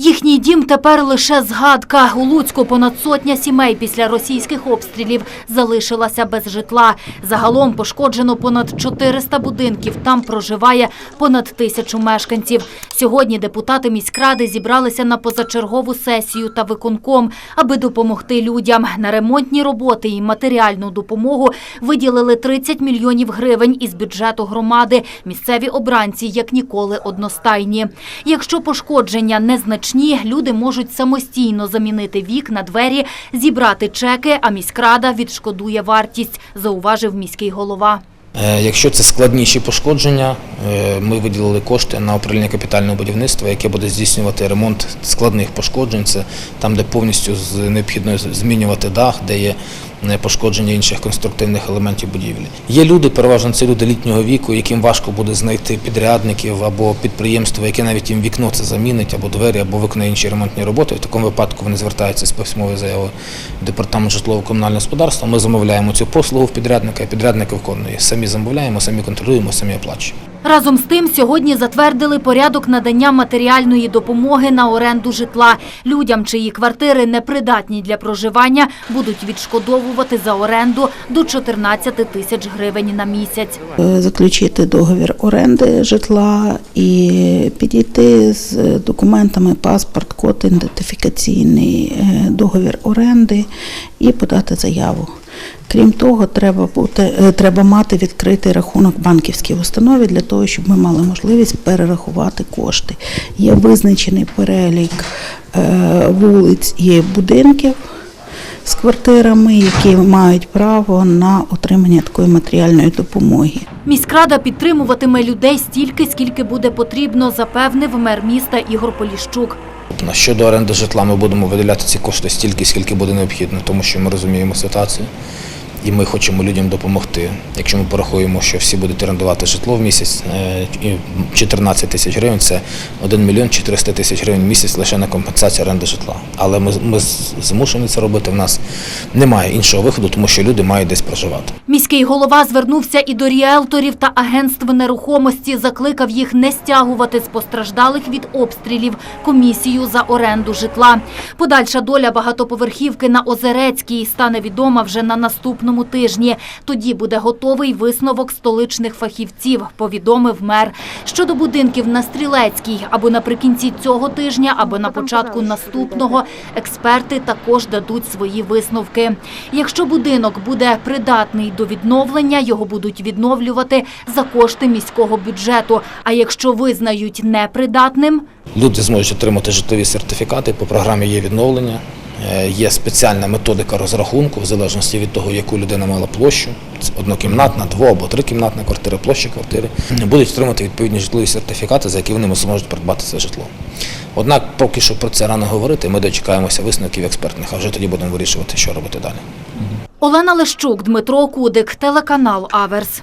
Їхній дім тепер лише згадка. У Луцьку понад сотня сімей після російських обстрілів залишилася без житла. Загалом пошкоджено понад 400 будинків. Там проживає понад тисячу мешканців. Сьогодні депутати міськради зібралися на позачергову сесію та виконком, аби допомогти людям. На ремонтні роботи і матеріальну допомогу виділили 30 мільйонів гривень із бюджету громади. Місцеві обранці як ніколи одностайні. Якщо пошкодження незначні, люди можуть самостійно замінити вікна, двері, зібрати чеки, а міськрада відшкодує вартість, зауважив міський голова. Е, Якщо це складніші пошкодження, е, ми виділили кошти на управління капітального будівництва, яке буде здійснювати ремонт складних пошкоджень. Це там, де повністю необхідно змінювати дах, де є е, пошкодження інших конструктивних елементів будівлі. Є люди, переважно це люди літнього віку, яким важко буде знайти підрядників або підприємство, яке навіть їм вікно це замінить, або двері, або виконає інші ремонтні роботи. В такому випадку вони звертаються з письмовою заявою департамент житлово-комунального господарства. Ми замовляємо цю послугу в підрядника, і підрядник виконує. Самі замовляємо, самі контролюємо, самі оплачуємо. Разом з тим, сьогодні затвердили порядок надання матеріальної допомоги на оренду житла. Людям, чиї квартири непридатні для проживання, будуть відшкодовувати за оренду до 14 тисяч гривень на місяць. Е, заключити договір оренди житла і підійти з документами паспорт, код ідентифікаційний, е, договір оренди і подати заяву. Крім того, треба бути е, треба мати відкритий рахунок банківській установі для того, щоб ми мали можливість перерахувати кошти. Є визначений перелік е, вулиць і будинків з квартирами, які мають право на отримання такої матеріальної допомоги. Міськрада підтримуватиме людей стільки, скільки буде потрібно, запевнив мер міста Ігор Поліщук. Щодо оренди житла ми будемо виділяти ці кошти стільки, скільки буде необхідно, тому що ми розуміємо ситуацію і ми хочемо людям допомогти. Якщо ми порахуємо, що всі будуть орендувати житло в місяць, е, 14 тисяч гривень це 1 мільйон 400 тисяч гривень в місяць лише на компенсацію оренди житла. Але ми, ми змушені це робити. В нас немає іншого виходу, тому що люди мають десь проживати. Міський голова звернувся і до ріелторів та агентств нерухомості, закликав їх не стягувати з постраждалих від обстрілів комісію за оренду житла. Подальша доля багатоповерхівки на Озерецькій стане відома вже на наступному тижні. Тоді буде готовий висновок столичних фахівців, повідомив мер. Щодо будинків на Стрілецькій, або наприкінці цього тижня, або на початку наступного, експерти також дадуть свої висновки. Якщо будинок буде придатний до відновлення, його будуть відновлювати за кошти міського бюджету. А якщо визнають непридатним, Люди зможуть отримати житлові сертифікати. По програмі є відновлення. Е, Є спеціальна методика розрахунку в залежності від того, яку людина мала площу. Однокімнатна, дво- або трикімнатна квартира, площа квартири. Будуть отримати відповідні житлові сертифікати, за які вони зможуть придбати це житло. Однак поки що про це рано говорити, ми дочекаємося висновків експертних, а вже тоді будемо вирішувати, що робити далі. Олена Лещук, Дмитро Кудик, телеканал Аверс.